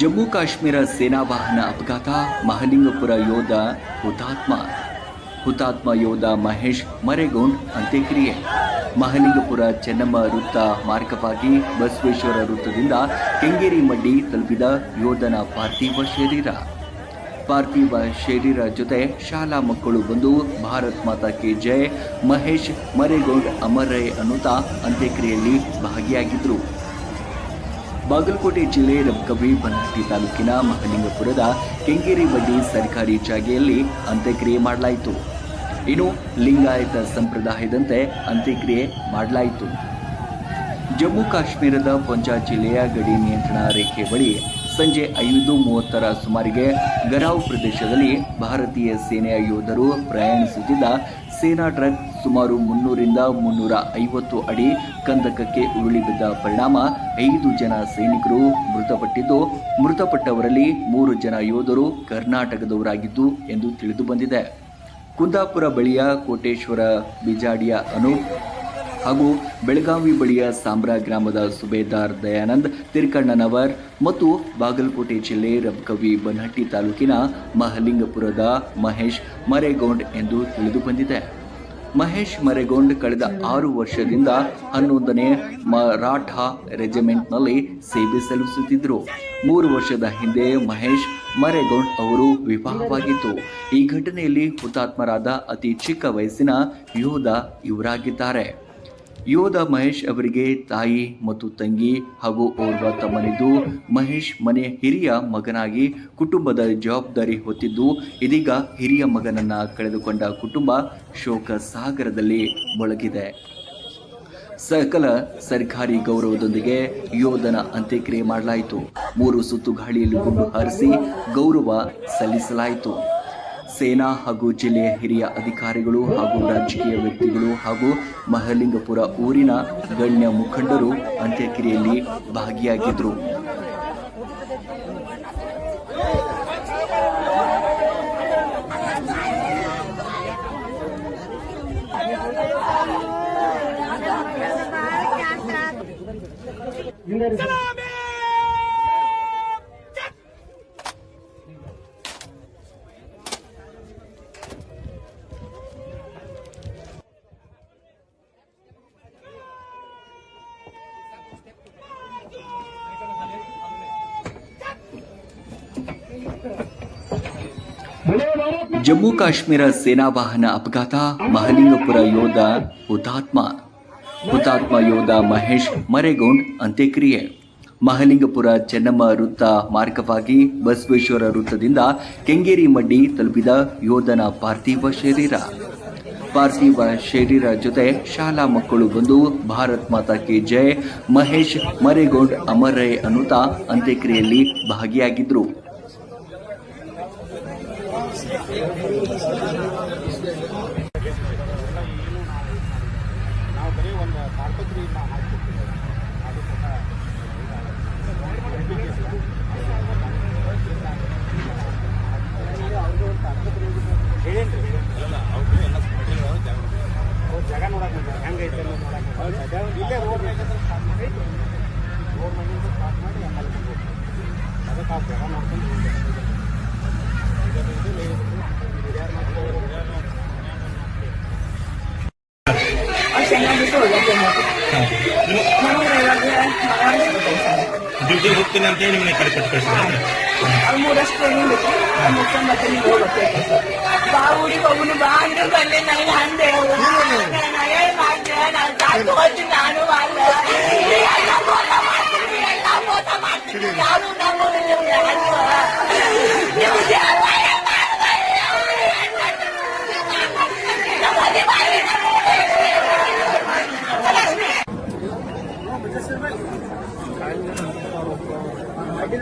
ಜಮ್ಮು ಕಾಶ್ಮೀರ ಸೇನಾ ವಾಹನ ಅಪಘಾತ, ಮಹಲಿಂಗಪುರ ಯೋಧ ಹುತಾತ್ಮ. ಹುತಾತ್ಮ ಯೋಧ ಮಹೇಶ್ ಮರೆಗೌಂಡ್ ಅಂತ್ಯಕ್ರಿಯೆ. ಮಹಲಿಂಗಪುರ ಚೆನ್ನಮ್ಮ ವೃತ್ತ ಮಾರ್ಗವಾಗಿ ಬಸವೇಶ್ವರ ವೃತ್ತದಿಂದ ಕೆಂಗೇರಿ ಮಡ್ಡಿ ತಲುಪಿದ ಯೋಧನ ಪಾರ್ಥಿವ ಶರೀರ. ಪಾರ್ಥಿವ ಶರೀರ ಜೊತೆ ಶಾಲಾ ಮಕ್ಕಳು ಬಂದು ಭಾರತ್ ಮಾತಾ ಕೆ ಜೈ, ಮಹೇಶ್ ಮರೇಗೌಡ್ ಅಮರೈ ಅನುತಾ ಅಂತ್ಯಕ್ರಿಯೆಯಲ್ಲಿ ಭಾಗಿಯಾಗಿದ್ದರು ಬಾಗಲಕೋಟೆ ಜಿಲ್ಲೆ ರಬಕವಿ ಬನಹಟ್ಟಿ ತಾಲೂಕಿನ ಮಹಲಿಂಗಪುರದ ಕೆಂಗೇರಿ ಬಡ್ಡಿ ಸರ್ಕಾರಿ ಜಾಗೆಯಲ್ಲಿ ಅಂತ್ಯಕ್ರಿಯೆ ಮಾಡಲಾಯಿತು. ಇನ್ನು ಲಿಂಗಾಯತ ಸಂಪ್ರದಾಯದಂತೆ ಅಂತ್ಯಕ್ರಿಯೆ ಮಾಡಲಾಯಿತು. ಜಮ್ಮು ಕಾಶ್ಮೀರದ ಪಂಜಾಬ್ ಜಿಲ್ಲೆಯ ಗಡಿ ನಿಯಂತ್ರಣ ರೇಖೆ ಬಳಿ ಸಂಜೆ ಐದು ಮೂವತ್ತರ ಸುಮಾರಿಗೆ ಗರಾವ್ ಪ್ರದೇಶದಲ್ಲಿ ಭಾರತೀಯ ಸೇನೆಯ ಯೋಧರು ಪ್ರಯಾಣಿಸುತ್ತಿದ್ದ ಸೇನಾ ಟ್ರಕ್ ಸುಮಾರು ಮುನ್ನೂರಿಂದ ಮುನ್ನೂರ ಐವತ್ತು ಅಡಿ ಕಂದಕಕ್ಕೆ ಉರುಳಿ ಬಿದ್ದ ಪರಿಣಾಮ ಐದು ಜನ ಸೈನಿಕರು ಮೃತಪಟ್ಟಿದ್ದು, ಮೃತಪಟ್ಟವರಲ್ಲಿ ಮೂರು ಜನ ಯೋಧರು ಕರ್ನಾಟಕದವರಾಗಿದ್ದು ಎಂದು ತಿಳಿದು ಬಂದಿದೆ. ಕುಂದಾಪುರ ಬಳಿಯ ಕೋಟೇಶ್ವರ, ಬಿಜಾಡಿಯ ಅನೂಪ್ ಹಾಗೂ ಬೆಳಗಾವಿ ಬಳಿಯ ಸಾಂಬ್ರಾ ಗ್ರಾಮದ ಸುಬೇದಾರ್ ದಯಾನಂದ್, ತಿರ್ಕಣ್ಣನವರ್ ಮತ್ತು ಬಾಗಲಕೋಟೆ ಜಿಲ್ಲೆ ರಬ್ಕವಿ ಬನ್ಹಟ್ಟಿ ತಾಲೂಕಿನ ಮಹಲಿಂಗಪುರದ ಮಹೇಶ್ ಮರೇಗೌಂಡ್ ಎಂದು ತಿಳಿದು ಬಂದಿದೆ ಮಹೇಶ್ ಮರೇಗೌಂಡ್ ಕಳೆದ ಆರು ವರ್ಷದಿಂದ ಹನ್ನೊಂದನೇ ಮರಾಠ ರೆಜಿಮೆಂಟ್ನಲ್ಲಿ ಸೇವೆ ಸಲ್ಲಿಸುತ್ತಿದ್ದರು ಮೂರು ವರ್ಷದ ಹಿಂದೆ ಮಹೇಶ್ ಮರೇಗೌಂಡ್ ಅವರು ವಿವಾಹವಾಗಿತ್ತು ಈ ಘಟನೆಯಲ್ಲಿ ಹುತಾತ್ಮರಾದ ಅತಿ ಚಿಕ್ಕ ವಯಸ್ಸಿನ ಯೋಧ ಇವರಾಗಿದ್ದಾರೆ. ಯೋಧ ಮಹೇಶ್ ಅವರಿಗೆ ತಾಯಿ ಮತ್ತು ತಂಗಿ ಹಾಗೂ ಓರ್ವ ತಮ್ಮನಿದ್ದು, ಮಹೇಶ್ ಮನೆ ಹಿರಿಯ ಮಗನಾಗಿ ಕುಟುಂಬದ ಜವಾಬ್ದಾರಿ ಹೊತ್ತಿದ್ದು, ಇದೀಗ ಹಿರಿಯ ಮಗನನ್ನ ಕಳೆದುಕೊಂಡ ಕುಟುಂಬ ಶೋಕ ಸಾಗರದಲ್ಲಿ ಮೊಳಗಿದೆ. ಸಕಲ ಸರ್ಕಾರಿ ಗೌರವದೊಂದಿಗೆ ಯೋಧನ ಅಂತ್ಯಕ್ರಿಯೆ ಮಾಡಲಾಯಿತು. ಮೂರು ಸುತ್ತು ಗಾಳಿಯಲ್ಲಿ ಗುಂಡು ಹಾರಿಸಿ ಗೌರವ ಸಲ್ಲಿಸಲಾಯಿತು. ಸೇನಾ ಹಾಗೂ ಜಿಲ್ಲೆಯ ಹಿರಿಯ ಅಧಿಕಾರಿಗಳು ಹಾಗೂ ರಾಜಕೀಯ ವ್ಯಕ್ತಿಗಳು ಹಾಗೂ ಮಹಲಿಂಗಪುರ ಊರಿನ ಗಣ್ಯ ಮುಖಂಡರು ಅಂತ್ಯಕ್ರಿಯೆಯಲ್ಲಿ ಭಾಗಿಯಾಗಿದ್ದರು. ಜಮ್ಮು ಕಾಶ್ಮೀರ ಸೇನಾ ವಾಹನ ಅಪಘಾತ, ಮಹಲಿಂಗಪುರ ಯೋಧ ಹುತಾತ್ಮ. ಹುತಾತ್ಮ ಯೋಧ ಮಹೇಶ್ ಮರೇಗೌಂಡ್ ಅಂತ್ಯಕ್ರಿಯೆ. ಮಹಲಿಂಗಪುರ ಚೆನ್ನಮ್ಮ ವೃತ್ತ ಮಾರ್ಗವಾಗಿ ಬಸವೇಶ್ವರ ವೃತ್ತದಿಂದ ಕೆಂಗೇರಿ ಮಡ್ಡಿ ತಲುಪಿದ ಯೋಧನ ಪಾರ್ಥಿವ ಶರೀರ. ಪಾರ್ಥಿವ ಶರೀರ ಜೊತೆ ಶಾಲಾ ಮಕ್ಕಳು ಬಂದು ಭಾರತ್ ಮಾತಾ ಕೆ ಜೈ, ಮಹೇಶ್ ಮರೇಗೌಂಡ್ ಅಮರೈ ಅನುತಾ ಅಂತ್ಯಕ್ರಿಯೆಯಲ್ಲಿ ಭಾಗಿಯಾಗಿದ್ದರು ನಾವು ಬರೀ ಒಂದು ತಾಡ್ಪತ್ರಿಯಿಂದ ಹಾಕ್ತಿರ್ತೀವಿ ಅದು ಸಹ ಹೇಳೇನ್ರಿ ಅವ್ರು ಜಾಗ ನೋಡಕ್ಕೆ ಹೆಂಗೈತೆ ಅನ್ನೋದು ನೋಡಕ್ಕೆ ಇಲ್ಲೇ ರೋಡ್ ರೋಡ್ ಮನೆಯಿಂದ ಸ್ಟಾರ್ಟ್ ಮಾಡಿ ಆಮೇಲೆ ಬಂದ್ಬಿಟ್ಟು ಅದಕ್ಕೆ ಆ ಜಾಗ ನೋಡ್ಕೊಂಡು ಡ್ಯೂಟಿ ಹೋಗ್ತೀನಿ ಅಂತ ಹೇಳಿ ನಿಮ್ಮನ್ನ ಈ ಕಡೆ ಕೊಟ್ಟು ಕಳಿಸಿದ್ರೆ ಅವ್ರು ಮೂರಷ್ಟು ಟ್ರೈನಿಂಗ್ ಇತ್ತು ಮುಗಿಸ್ಕೊಂಡು ಮತ್ತೆ ನೀವು ಹೋಗ್ಬೇಕು ಬಾ ಊರಿಗೆ ಹೋಗುನು ಬಾ ಅಂದ್ರೆ ಬಂದೆ ನಾನು ಅಂದೆ ನಾನು ಮಾಡ್ದೆ ನಾನು अभी